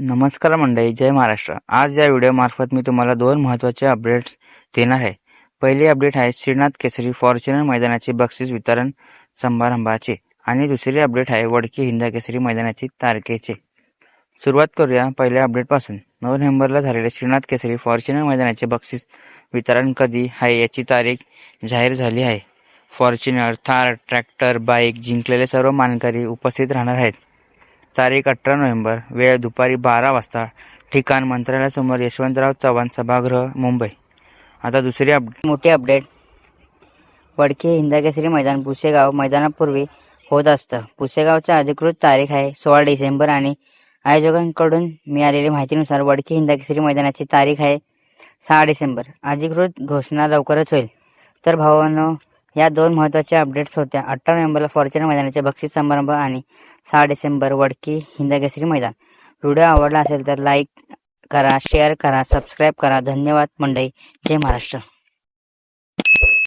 नमस्कार मंडळी जय महाराष्ट्र. आज या व्हिडिओमार्फत मी तुम्हाला दोन महत्त्वाचे अपडेट्स देणार आहे. पहिली अपडेट आहे श्रीनाथ केसरी फॉर्च्युनर मैदानाचे बक्षीस वितरण समारंभाचे आणि दुसरी अपडेट आहे वडकी हिंदा केसरी मैदानाची तारखेचे. सुरुवात करूया पहिल्या अपडेटपासून नऊ नोव्हेंबरला झालेले श्रीनाथ केसरी फॉर्च्युनर मैदानाचे बक्षीस वितरण कधी आहे याची तारीख जाहीर झाली आहे. फॉर्च्युनर थार ट्रॅक्टर बाईक जिंकलेले सर्व मानकरी उपस्थित राहणार आहेत. तारीख अठरा नोव्हेंबर वेळ दुपारी बारा वाजता ठिकाण मंत्रालयासमोर यशवंतराव चव्हाण सभागृह मुंबई. आता दुसरी अपडेट मोठी अपडेट वडके हिंदकेसरी मैदान पुसेगाव मैदानापूर्वी होत असतं. पुसेगावचा अधिकृत तारीख आहे सोळा डिसेंबर आणि आयोजकांकडून मिळालेल्या माहितीनुसार वडके हिंदकेसरी मैदानाची तारीख आहे सहा डिसेंबर. अधिकृत घोषणा लवकरच होईल. तर भावांनो या दोन महत्त्वाच्या अपडेट्स होत्या. अठरा नोव्हेंबरला फॉर्च्युनर मैदानाचे बक्षीस समारंभ आणि सहा डिसेंबर वडकी हिंदकेसरी मैदान. व्हिडिओ आवडला असेल तर लाईक करा शेअर करा सबस्क्राईब करा. धन्यवाद मंडई जय महाराष्ट्र.